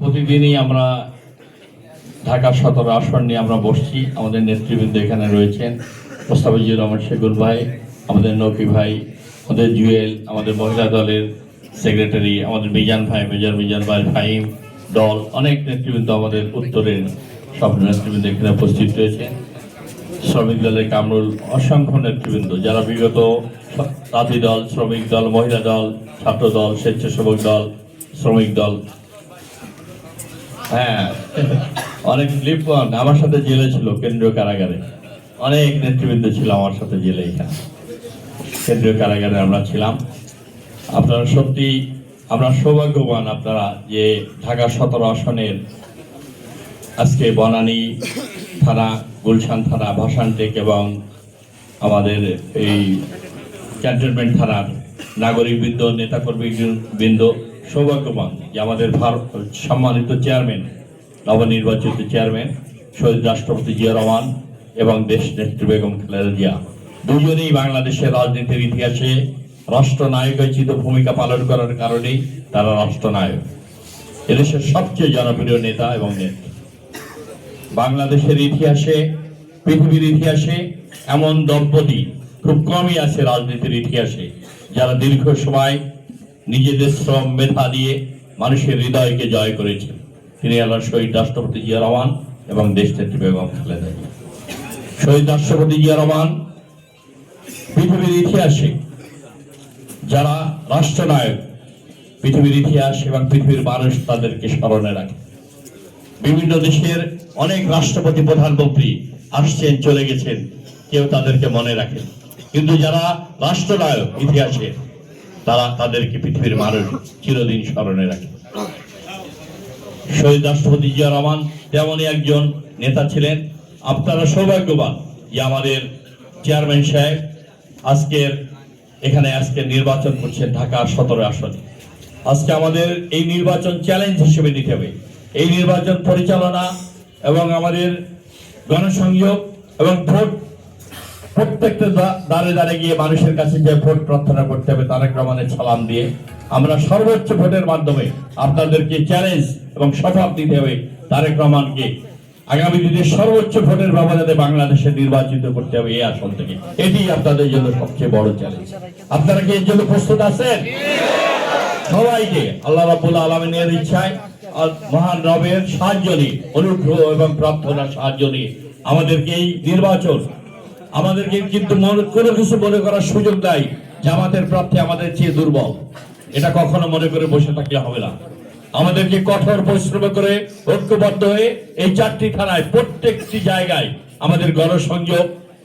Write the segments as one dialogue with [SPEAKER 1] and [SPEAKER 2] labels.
[SPEAKER 1] প্রতিদিনই আমরা ঢাকা সতেরো আসন নিয়ে আমরা বসছি। আমাদের নেতৃবৃন্দ এখানে রয়েছেন। মোস্তাফিজুর রহমান শেখুর ভাই, আমাদের নকি ভাই, আমাদের জুয়েল, আমাদের মহিলা দলের সেক্রেটারি, আমাদের মিজান ভাই, মেজর মিজান ভাই, ফাহিম দল, অনেক নেতৃবৃন্দ আমাদের উত্তরের সব নেতৃবৃন্দ এখানে উপস্থিত রয়েছেন শ্রমিক দলের কামরুল অসংখ্য নেতৃবৃন্দ, যারা বিগত তাঁতি দল, শ্রমিক দল, মহিলা দল, ছাত্র দল, স্বেচ্ছাসেবক দল, শ্রমিক দল হ্যাঁ। অনেক লিপন আমার সাথে জেলে ছিল কেন্দ্রীয় কারাগারে। অনেক নেতৃবৃন্দ ছিল আমার সাথে জেলে এখানে। কেন্দ্রীয় কারাগারে আমরা ছিলাম। আপনারা সত্যি আমরা সৌভাগ্যবান আপনারা যে ঢাকা সতেরো আসনের আজকে বনানী থানা, গুলশান থানা, ভাসানটেক এবং আমাদের এই ক্যান্টনমেন্ট থানার নাগরিক বৃন্দ, নেতাকর্মী বৃন্দ সৌভাগ্যবান যে আমাদের ভারত সম্মানিত চেয়ারম্যান, নবনির্বাচিত চেয়ারম্যান, শহীদ রাষ্ট্রপতি জিয়া রহমান এবং দেশ নেত্রী বেগম খালেদা জিয়া। দুজনেই বাংলাদেশের রাজনীতির ইতিহাসে রাষ্ট্রনায়কোচিত ভূমিকা পালন করার কারণেই তারা রাষ্ট্রনায়ক। এদেশের সবচেয়ে জনপ্রিয় নেতা এবং নেত্রী। বাংলাদেশের ইতিহাসে, পৃথিবীর ইতিহাসে এমন দম্পতি খুব কমই আছে রাজনীতির ইতিহাসে, যারা দীর্ঘ সময় নিজেদের শ্রম মেধা দিয়ে মানুষের হৃদয়কে জয় করেছেন। তিনি আল্লাহ শহীদ রাষ্ট্রপতি জিয়া রহমান এবং দেশনেত্রী বেগম খালেদা শহীদ রাষ্ট্রপতি জিয়া রহমান পৃথিবীর ইতিহাসে যারা রাষ্ট্রনায়ক, পৃথিবীর ইতিহাস এবং পৃথিবীর মানুষ তাদেরকে স্মরণে রাখে। বিভিন্ন দেশের অনেক রাষ্ট্রপতি প্রধানমন্ত্রী আসছেন, চলে গেছেন, কেউ তাদেরকে মনে রাখেন। কিন্তু যারা রাষ্ট্রনায়ক ইতিহাসে তারা তাদেরকে পৃথিবীর মানুষ চিরদিন স্মরণে রাখে শহীদ রাষ্ট্রপতি জিয়া রহমান তেমনই একজন নেতা ছিলেন। আপনারা সৌভাগ্যবান যে আমাদের চেয়ারম্যান সাহেব আজকের এখানে আজকে নির্বাচন করছেন ঢাকা সতেরো আসনে। আজকে আমাদের এই নির্বাচন চ্যালেঞ্জ হিসেবে নিতে হবে। এই নির্বাচন পরিচালনা এবং আমাদের গণসংযোগ এবং ভোট প্রত্যেকটা দাঁড়ে দাঁড়ে গিয়ে মানুষের কাছে যে ভোট প্রার্থনা করতে হবে, তারেক রহমানের সালাম দিয়ে আমরা সর্বোচ্চ ভোটের মাধ্যমে আপনাদেরকে চ্যালেঞ্জ এবং শপথ দিতে হবে তারেক রহমানকে। আগামী দিনে সর্বোচ্চ ভোটের ব্যবধানে বাংলাদেশে নির্বাচিত করতে হবে এই আসন থেকে। এটি আপনাদের জন্য সবচেয়ে বড় চ্যালেঞ্জ আপনারা কি এর জন্য প্রস্তুত আছেন? সবাইকে আল্লাহ রাবুল আলমিনের ইচ্ছায় মহান রবের সাহায্য নিয়ে, অনুগ্রহ এবং প্রার্থনার সাহায্য নিয়ে আমাদেরকে এই নির্বাচন আমাদেরকে কিন্তু মনে কোনো কিছু মনে করার সুযোগ দেয় জামাতের প্রার্থী আমাদের চেয়ে দুর্বল। এটা কখনো মনে করে বসে থাকলে হবে না। আমাদেরকে কঠোর পরিশ্রম করে ঐক্যবদ্ধ হয়ে এই চারটি থানায়, প্রত্যেকটি জায়গায় আমাদের গণসংযোগ,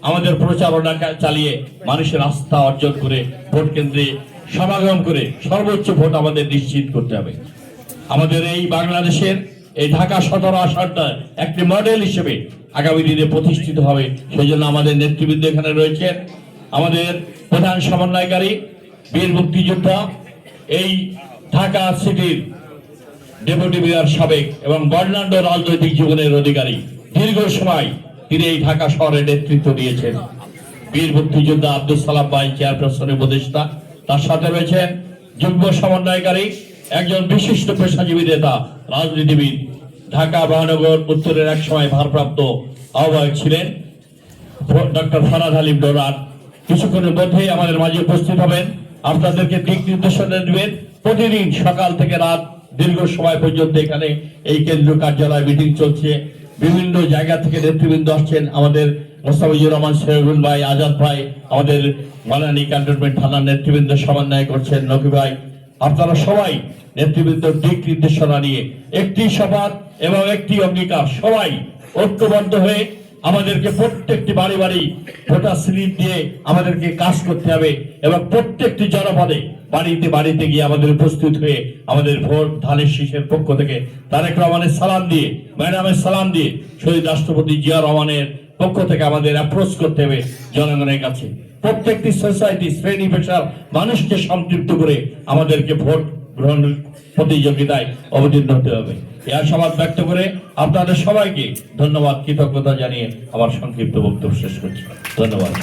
[SPEAKER 1] আমাদের প্রচারণা চালিয়ে মানুষের আস্থা অর্জন করে ভোট কেন্দ্রে সমাগম করে সর্বোচ্চ ভোট আমাদের নিশ্চিত করতে হবে। আমাদের এই বাংলাদেশের এই ঢাকা সদর আসনটা একটি মডেল হিসেবে আগামী দিনে প্রতিষ্ঠিত হবে। সেই জন্য আমাদের নেতৃবৃন্দ এখানে রয়েছেন। আমাদের প্রধান সমন্বয়কারী, বীর মুক্তিযোদ্ধা, এই ঢাকা সিটির ডেপুটি মেয়র সাবেক এবং বর্ণাঢ্য রাজনৈতিক জীবনের অধিকারী। দীর্ঘ সময় তিনি এই ঢাকা শহরে নেতৃত্ব দিয়েছেন। বীর মুক্তিযোদ্ধা আব্দুল সালাম ভাই, চেয়ারপারসন উপদেষ্টা। তার সাথে রয়েছেন যুগ্ম সমন্বয়কারী, একজন বিশিষ্ট পেশাজীবী নেতা রাজনীতিবিদ ঢাকা মহানগর উত্তরের এক সময় ভারপ্রাপ্ত আহ্বায়ক ছিলেন। ডক্টর ফরাদ হালিম ডোরার। কিছুক্ষণের মধ্যেই আমাদের মাঝে উপস্থিত হবেন। আপনাদেরকে দিক নির্দেশনা দেবেন। প্রতিদিন সকাল থেকে রাত দীর্ঘ সময় পর্যন্ত এখানে এই কেন্দ্রীয় কার্যালয় মিটিং চলছে। বিভিন্ন জায়গা থেকে নেতৃবৃন্দ আসছেন আমাদের মোস্তাফিজুর রহমান শেরুল ভাই, আজাদ ভাই, আমাদের মালানি ক্যান্টনমেন্ট থানার নেতৃবৃন্দ সমন্বয় করছেন নকি ভাই। আপনারা সবাই নেতৃবৃন্দ দিক নির্দেশনা নিয়ে একটি শপথ এবং একটি অঙ্গীকার। সবাই ঐক্যবদ্ধ হয়ে আমাদেরকে প্রত্যেকটি বাড়ি বাড়ি ভোটার স্লিপ দিয়ে আমাদেরকে কাজ করতে হবে এবং প্রত্যেকটি জনপদে বাড়িতে বাড়িতে গিয়ে আমাদের উপস্থিত হয়ে আমাদের ভোট ধানের শীষের পক্ষ থেকে তারেক রহমানের সালাম দিয়ে, ম্যাডামের সালাম দিয়ে শহীদ রাষ্ট্রপতি জিয়া রহমানের পক্ষ থেকে আমাদের অ্যাপ্রোচ করতে হবে জনগণের কাছে। প্রত্যেকটি সোসাইটি শ্রেণি, পেশার মানুষকে সম্পৃক্ত করে আমাদেরকে ভোট গ্রহণ প্রতিযোগিতায় অবতীর্ণ হতে হবে। এই সমাজ ব্যক্ত করে আপনাদের সবাইকে ধন্যবাদ, কৃতজ্ঞতা জানিয়ে আমার সংক্ষিপ্ত বক্তব্য শেষ করছি। ধন্যবাদ।